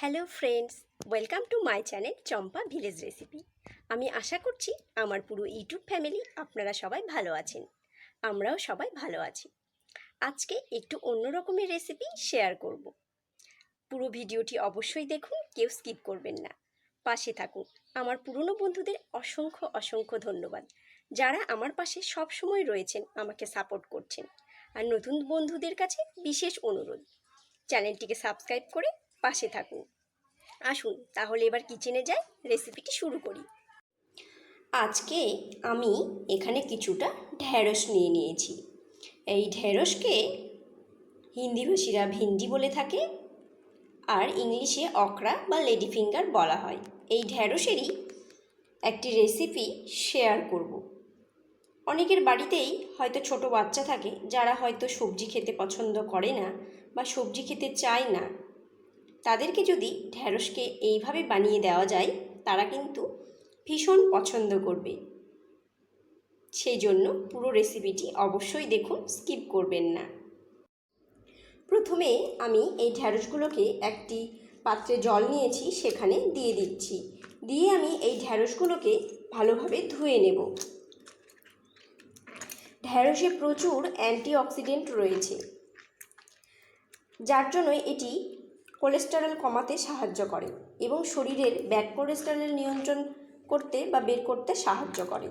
Hello friends, welcome to my channel Champa village recipe. আমি আশা করছি আমার পুরো ইউটিউব ফ্যামিলি আপনারা সবাই ভালো আছেন। আমরাও সবাই ভালো আছি। আজকে একটু অন্য রকমের রেসিপি শেয়ার করব। পুরো ভিডিওটি অবশ্যই দেখুন, কেউ স্কিপ করবেন না। পাশে থাকুন। আমার পুরনো বন্ধুদের অসংখ্য অসংখ্য ধন্যবাদ। যারা আমার পাশে সব সময় রয়েছেন, আমাকে সাপোর্ট করছেন। আর নতুন বন্ধুদের কাছে বিশেষ অনুরোধ। চ্যানেলটিকে সাবস্ক্রাইব করে পাশে থাকুন। আসুন, তাহলে এবার কিচেনে যাই রেসিপিটি শুরু করি। আজকে আমি এখানে কিছুটা ঢ্যাঁড়স নিয়ে নিয়েছি। এই ঢ্যাঁড়সকে হিন্দিভাষীরা ভিন্ডি বলে থাকে, আর ইংলিশে অকরা বা লেডি ফিঙ্গার বলা হয়। এই ঢ্যাঁড়সেরই একটি রেসিপি শেয়ার করব। অনেকের বাড়িতেই হয়তো ছোট বাচ্চা থাকে, যারা হয়তো সবজি খেতে পছন্দ করে না বা সবজি খেতে চায় না। তাদেরকে যদি ঢ্যাঁড়সকে এইভাবে বানিয়ে দেওয়া যায়, তারা কিন্তু ভীষণ পছন্দ করবে। সেই জন্য পুরো রেসিপিটি অবশ্যই দেখুন স্কিপ করবেন না। প্রথমে আমি এই ঢ্যাঁড়সগুলোকে একটি পাত্রে জল নিয়েছি, সেখানে দিয়ে দিচ্ছি। দিয়ে আমি এই ঢ্যাঁড়সগুলোকে ভালোভাবে ধুয়ে নেব। ঢ্যাঁড়সে প্রচুর অ্যান্টিঅক্সিডেন্ট রয়েছে। যার জন্য এটি কোলেস্টেরল কমাতে সাহায্য করে এবং শরীরের ব্যাড কোলেস্টেরল নিয়ন্ত্রণ করতে বা বের করতে সাহায্য করে।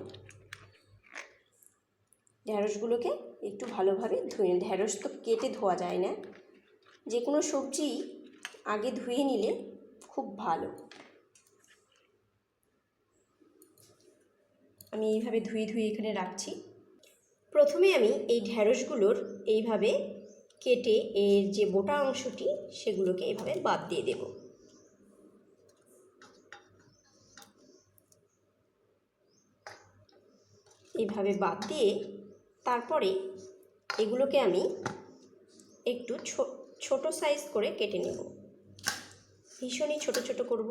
ঢ্যাঁড়সগুলোকে একটু ভালোভাবে ধুয়ে ঢ্যাঁড়স তো কেটে ধোয়া যায় না। যে কোনো সবজি আগে ধুয়ে নিলে খুব ভালো। আমি এইভাবে ধুয়ে ধুয়ে এখানে রাখছি। প্রথমে আমি এই ঢ্যাঁড়সগুলোর এইভাবে কেটে এর যে মোটা অংশটি সেগুলোকে এভাবে বাদ দিয়ে দেব। এইভাবে বাদ দিয়ে তারপরে এগুলোকে আমি একটু ছোট সাইজ করে কেটে নেব। ভীষণই ছোট ছোট করব।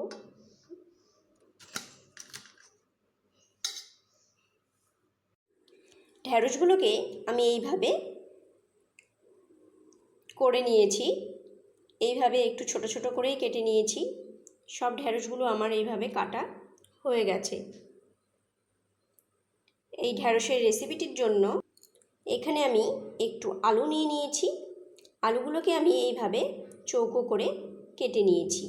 ঢ্যাঁড়সগুলোকে আমি এইভাবে করে নিয়েছি। এইভাবে একটু ছোট ছোট করেই কেটে নিয়েছি। সব ঢ্যাঁড়সগুলো আমার এইভাবে কাটা হয়ে গেছে। এই ঢ্যাঁড়সের রেসিপিটির জন্য এখানে আমি একটু আলু নিয়ে নিয়েছি। আলুগুলোকে আমি এইভাবে চৌকো করে কেটে নিয়েছি।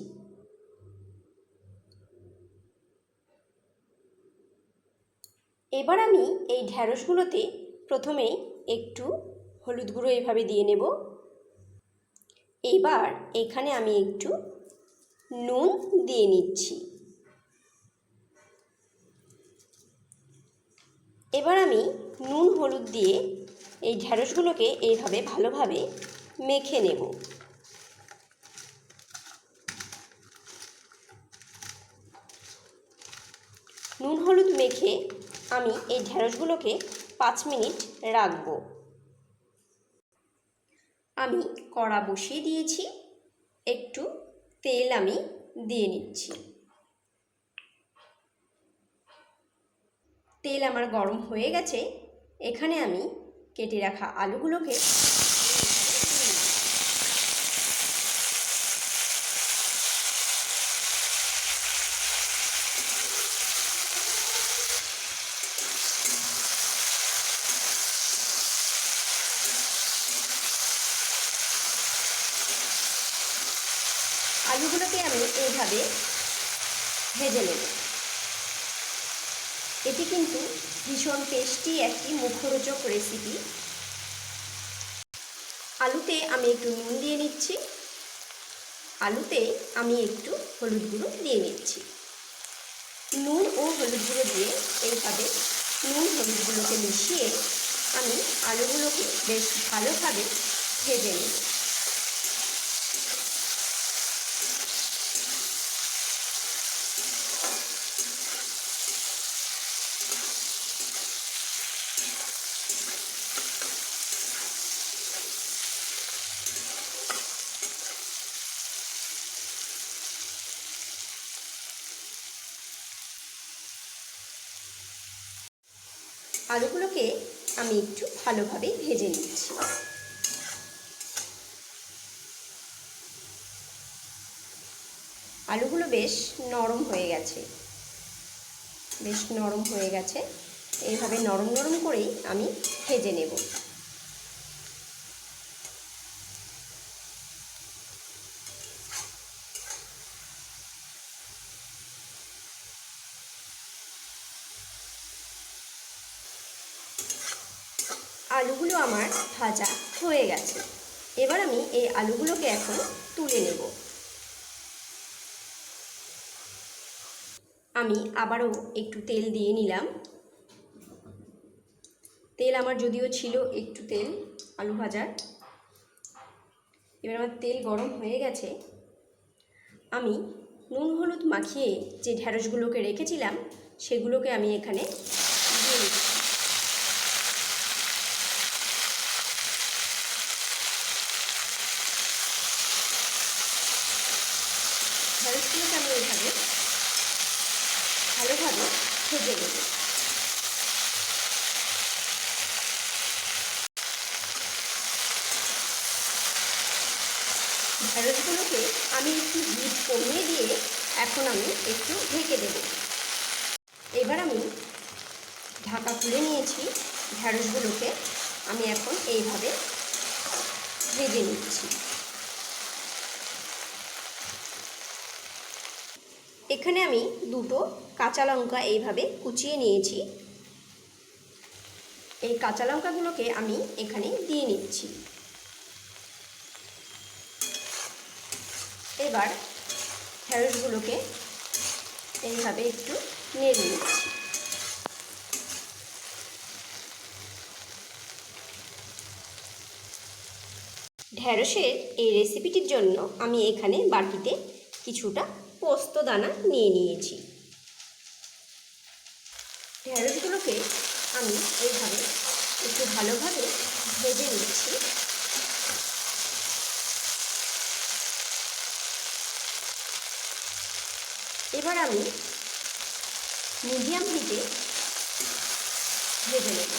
এবার আমি এই ঢ্যাঁড়সগুলোতে প্রথমে একটু হলুদ গুঁড়ো এইভাবে দিয়ে নেব। এবার এখানে আমি একটু নুন দিয়ে নিচ্ছি। এবার আমি নুন, হলুদ দিয়ে এই ঢ্যাঁড়সগুলোকে এইভাবে ভালোভাবে মেখে নেব। নুন, হলুদ মেখে আমি এই ঢ্যাঁড়সগুলোকে পাঁচ মিনিট রাখব। আমি কড়া বসিয়ে দিয়েছি। একটু তেল আমি দিয়ে নিচ্ছি। তেল আমার গরম হয়ে গেছে। এখানে আমি কেটে রাখা আলুগুলোকে আলুগুলোকে আমি এইভাবে ভেজে নেব। এটি কিন্তু ভীষণ টেস্টি একটি মুখরোচক রেসিপি। আলুতে আমি একটু নুন দিয়ে নিচ্ছি। আলুতে আমি একটু হলুদ গুঁড়ো দিয়ে নিচ্ছি। নুন ও হলুদ গুঁড়ো দিয়ে এইভাবে নুন হলুদগুলোকে মিশিয়ে আমি আলুগুলোকে বেশ ভালোভাবে ভেজে নেব। আলুগুলোকে আমি একটু ভালোভাবে ভেজে নিচ্ছি। আলুগুলো বেশ নরম হয়ে গেছে। বেশ নরম হয়ে গেছে। এইভাবে নরম নরম করেই আমি ভেজে নেব। আলুগুলো আমার ভাজা হয়ে গেছে। এবার আমি এই আলুগুলোকে এখন তুলে নেব। আমি আবারও একটু তেল দিয়ে নিলাম। তেল আমার যদিও ছিল একটু তেল, আলু ভাজার। এবার আমার তেল গরম হয়ে গেছে। আমি নুন হলুদ মাখিয়ে যে ঢ্যাঁড়সগুলোকে রেখেছিলাম, সেগুলোকে আমি এখানে দিয়ে দিচ্ছি ঢ্যাঁড়সগুলোকে আমি এইভাবে ভালোভাবে ভেজে নেব ঢ্যাঁড়সগুলোকে আমি একটু হিট কমিয়ে দিয়ে এখন আমি একটু ঢেকে দেব। এবার আমি ঢাকা খুলে নিয়েছি ঢ্যাঁড়সগুলোকে আমি এখন এইভাবে ভেজে নিচ্ছি। এখানে আমি দুটো কাঁচা লঙ্কা এইভাবে কুচিয়ে নিয়েছি। এই কাঁচা লঙ্কাগুলোকে আমি এখানে দিয়ে নিচ্ছি। এবার ঢেঁড়সগুলোকে এইভাবে একটু নেড়ে নিচ্ছি। ঢ্যাঁড়সের এই রেসিপিটির জন্য আমি এখানে বাটিতে কিছুটা পোস্ত দানা নিয়ে নিয়েছি। ঢেঁড়সগুলোকে আমি এইভাবে একটু ভালোভাবে ভেজে নিচ্ছি। এবার আমি মিডিয়াম হিটে ভেজে নেব।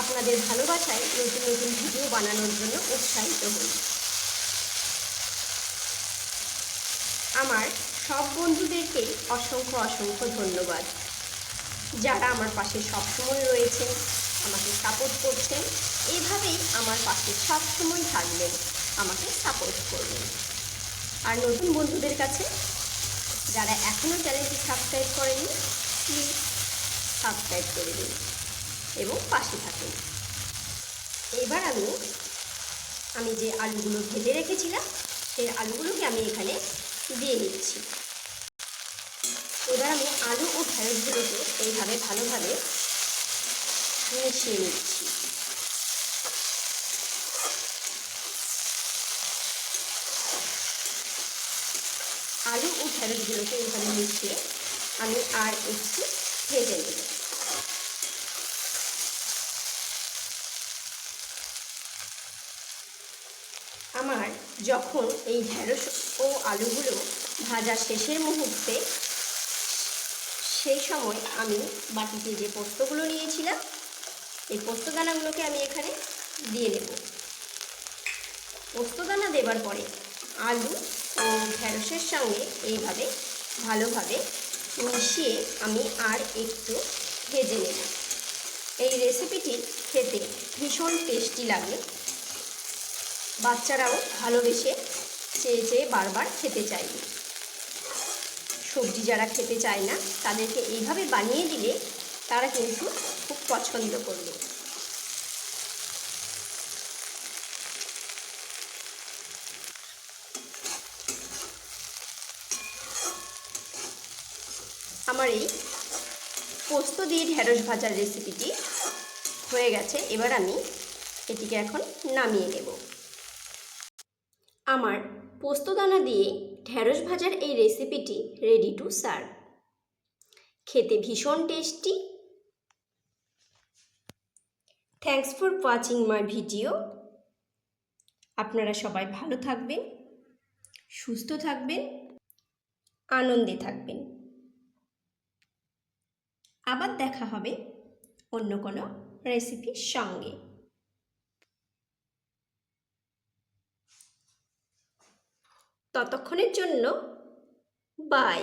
আপনাদের ভালোবাসায় নতুন নতুন ভিডিও বানানোর জন্য উৎসাহিত হই। আমার সব বন্ধুদেরকে অসংখ্য অসংখ্য ধন্যবাদ। যারা আমার পাশে সবসময় রয়েছেন, আমাকে সাপোর্ট করছেন এইভাবেই আমার পাশে সবসময় থাকবেন, আমাকে সাপোর্ট করবেন। আর নতুন বন্ধুদের কাছে, যারা এখনও চ্যানেলটি সাবস্ক্রাইব করেনি প্লিজ সাবস্ক্রাইব করে দিন এবং পাশে থাকুন। এবার আমি আমি যে আলুগুলো ভেজে রেখেছিলাম, সেই আলুগুলোকে আমি এখানে দিয়ে নিচ্ছি এবার আমি আলু ও ঢেঁড়সগুলোকে এইভাবে ভালোভাবে মিশিয়ে নিচ্ছি। আলু ও ঢেঁড়সগুলোকে এইভাবে মিশিয়ে আমি আর একটু ভেজে নেব। আমার যখন এই ঢেঁড়স ও আলুগুলো ভাজা শেষের মুহূর্তে সেই সময় আমি বাটিতে যে পোস্তগুলো নিয়েছিলাম, এই পোস্তদানাগুলোকে আমি এখানে দিয়ে দেব। পোস্তদানা দেবার পরে আলু ও ঢেঁড়সের সঙ্গে এইভাবে ভালোভাবে মিশিয়ে আমি আর একটু ভেজে নেব। এই রেসিপিটি খেতে ভীষণ টেস্টি লাগে। বাচ্চারাও ভালোবেসে চেয়ে চেয়ে বারবার খেতে চাইবে সবজি যারা খেতে চায় না, তাদেরকে এইভাবে বানিয়ে দিলে তারা কিন্তু খুব পছন্দ করবে। আমার এই পোস্ত দিয়ে ঢেঁড়স ভাজার রেসিপিটি হয়ে গেছে, এবার আমি এটিকে এখন নামিয়ে নেব। আমার পোস্তদানা দিয়ে ঢেঁড়স ভাজার এই রেসিপিটি রেডি টু সার্ভ খেতে ভীষণ tasty thanks for watching my video আপনারা সবাই ভালো থাকবেন, সুস্থ থাকবেন, আনন্দে থাকবেন। আবার দেখা হবে অন্য কোনো রেসিপির সঙ্গে। ততক্ষণের জন্য বাই